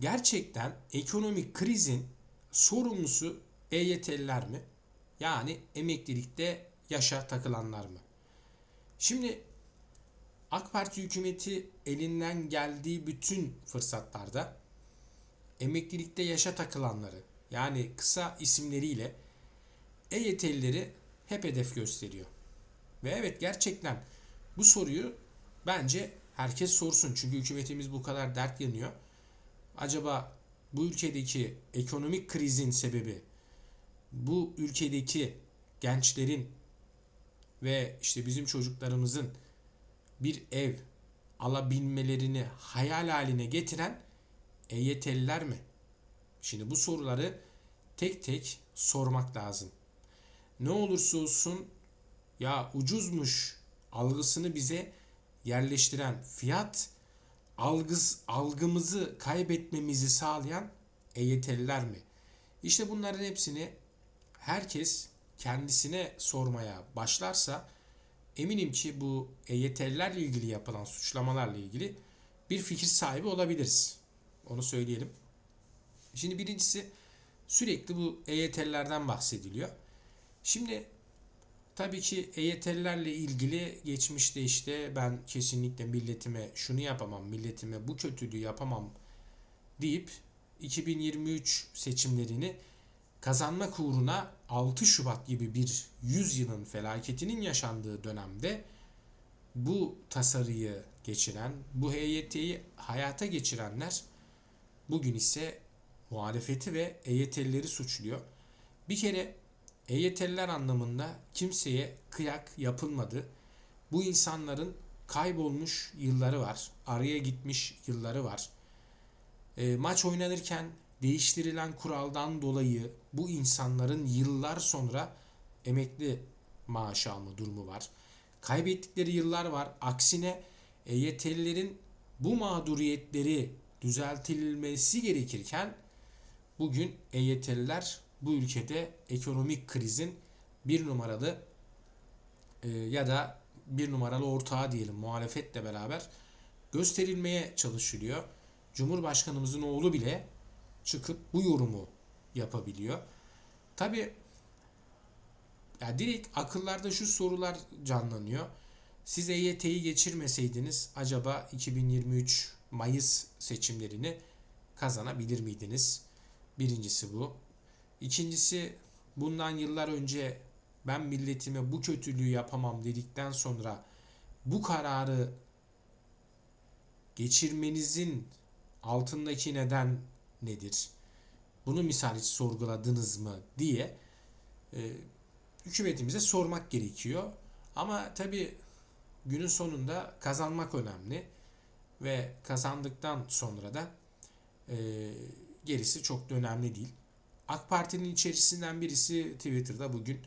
gerçekten ekonomik krizin sorumlusu EYT'liler mi? Yani emeklilikte yaşa takılanlar mı? Şimdi AK Parti hükümeti elinden geldiği bütün fırsatlarda emeklilikte yaşa takılanları yani kısa isimleriyle EYT'lileri hep hedef gösteriyor. Ve evet gerçekten bu soruyu bence herkes sorsun. Çünkü hükümetimiz bu kadar dert yanıyor. Acaba bu ülkedeki ekonomik krizin sebebi bu ülkedeki gençlerin ve işte bizim çocuklarımızın bir ev alabilmelerini hayal haline getiren EYT'liler mi? Şimdi bu soruları tek tek sormak lazım. Ne olursa olsun ya ucuzmuş algısını bize yerleştiren fiyat algıs, algımızı kaybetmemizi sağlayan EYT'liler mi? İşte bunların hepsini herkes kendisine sormaya başlarsa eminim ki bu EYT'lilerle ilgili yapılan suçlamalarla ilgili bir fikir sahibi olabiliriz. Onu söyleyelim. Şimdi birincisi sürekli bu EYT'lilerden bahsediliyor. Şimdi tabii ki EYT'lilerle ilgili geçmişte işte ben kesinlikle milletime şunu yapamam, milletime bu kötülüğü yapamam deyip 2023 seçimlerini kazanmak uğruna 6 Şubat gibi bir 100 yılın felaketinin yaşandığı dönemde bu tasarıyı geçiren, bu EYT'yi hayata geçirenler bugün ise muhalefeti ve EYT'lileri suçluyor. Bir kere EYT'liler anlamında kimseye kıyak yapılmadı. Bu insanların kaybolmuş yılları var. Araya gitmiş yılları var. E, maç oynanırken değiştirilen kuraldan dolayı bu insanların yıllar sonra emekli maaşı alma durumu var. Kaybettikleri yıllar var. Aksine EYT'lilerin bu mağduriyetleri düzeltilmesi gerekirken bugün EYT'liler bu ülkede ekonomik krizin bir numaralı e, ya da bir numaralı ortağı diyelim muhalefetle beraber gösterilmeye çalışılıyor. Cumhurbaşkanımızın oğlu bile çıkıp bu yorumu yapabiliyor. Tabi ya direkt akıllarda şu sorular canlanıyor. Siz EYT'yi geçirmeseydiniz acaba 2023 Mayıs seçimlerini kazanabilir miydiniz? Birincisi bu. İkincisi bundan yıllar önce ben milletime bu kötülüğü yapamam dedikten sonra bu kararı geçirmenizin altındaki neden nedir? Bunu misal hiç sorguladınız mı diye e, hükümetimize sormak gerekiyor. Ama tabi günün sonunda kazanmak önemli ve kazandıktan sonra da e, gerisi çok da önemli değil. AK Parti'nin içerisinden birisi Twitter'da bugün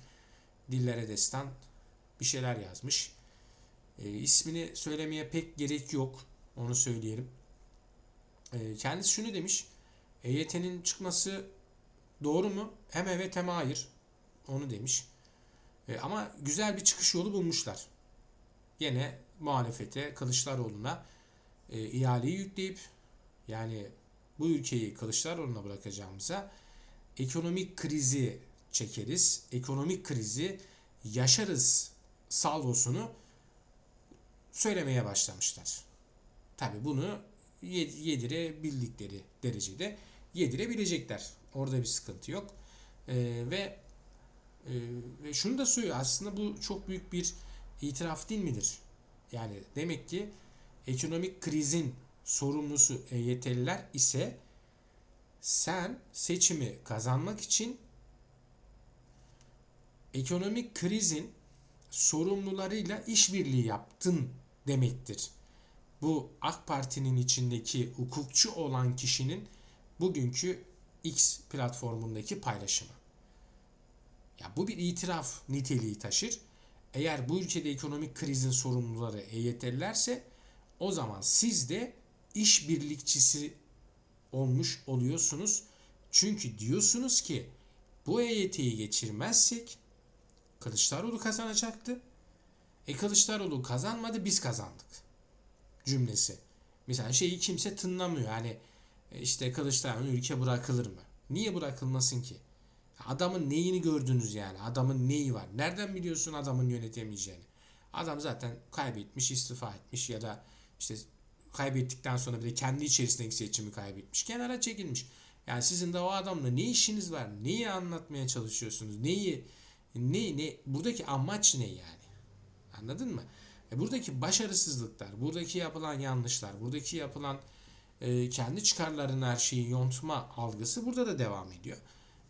dillere destan bir şeyler yazmış. E, ismini söylemeye pek gerek yok. Onu söyleyelim. E, kendisi şunu demiş. EYT'nin çıkması doğru mu? Hem evet hem hayır. Onu demiş. E, ama güzel bir çıkış yolu bulmuşlar. Yine muhalefete, Kılıçdaroğlu'na e, ihaleyi yükleyip yani bu ülkeyi Kılıçdaroğlu'na bırakacağımıza ekonomik krizi çekeriz, ekonomik krizi yaşarız salvosunu söylemeye başlamışlar. Tabi bunu yedirebildikleri derecede yedirebilecekler. Orada bir sıkıntı yok. Ee, ve e, ve şunu da söylüyor. Aslında bu çok büyük bir itiraf değil midir? Yani demek ki ekonomik krizin sorumlusu EYT'liler ise sen seçimi kazanmak için ekonomik krizin sorumlularıyla işbirliği yaptın demektir. Bu AK Parti'nin içindeki hukukçu olan kişinin bugünkü X platformundaki paylaşımı. Ya bu bir itiraf niteliği taşır. Eğer bu ülkede ekonomik krizin sorumluları EYT'lilerse o zaman siz de işbirlikçisi olmuş oluyorsunuz. Çünkü diyorsunuz ki bu EYT'yi geçirmezsek Kılıçdaroğlu kazanacaktı. E Kılıçdaroğlu kazanmadı biz kazandık cümlesi. Mesela şeyi kimse tınlamıyor. Yani E, işte Kılıçdaroğlu ülke bırakılır mı? Niye bırakılmasın ki? Adamın neyini gördünüz yani? Adamın neyi var? Nereden biliyorsun adamın yönetemeyeceğini? Adam zaten kaybetmiş, istifa etmiş ya da işte kaybettikten sonra bir de kendi içerisindeki seçimi kaybetmiş. Kenara çekilmiş. Yani sizin de o adamla ne işiniz var? Neyi anlatmaya çalışıyorsunuz? Neyi ne ne buradaki amaç ne yani? Anladın mı? E buradaki başarısızlıklar, buradaki yapılan yanlışlar, buradaki yapılan e, kendi çıkarlarının her şeyi yontma algısı burada da devam ediyor.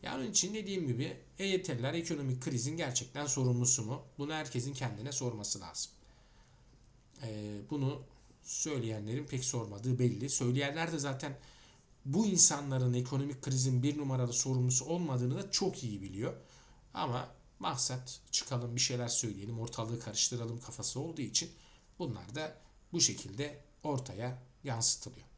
Yani onun için dediğim gibi EYT'liler ekonomik krizin gerçekten sorumlusu mu? Bunu herkesin kendine sorması lazım. E, bunu söyleyenlerin pek sormadığı belli. Söyleyenler de zaten bu insanların ekonomik krizin bir numaralı sorumlusu olmadığını da çok iyi biliyor. Ama maksat çıkalım bir şeyler söyleyelim, ortalığı karıştıralım kafası olduğu için bunlar da bu şekilde ortaya yansıtılıyor.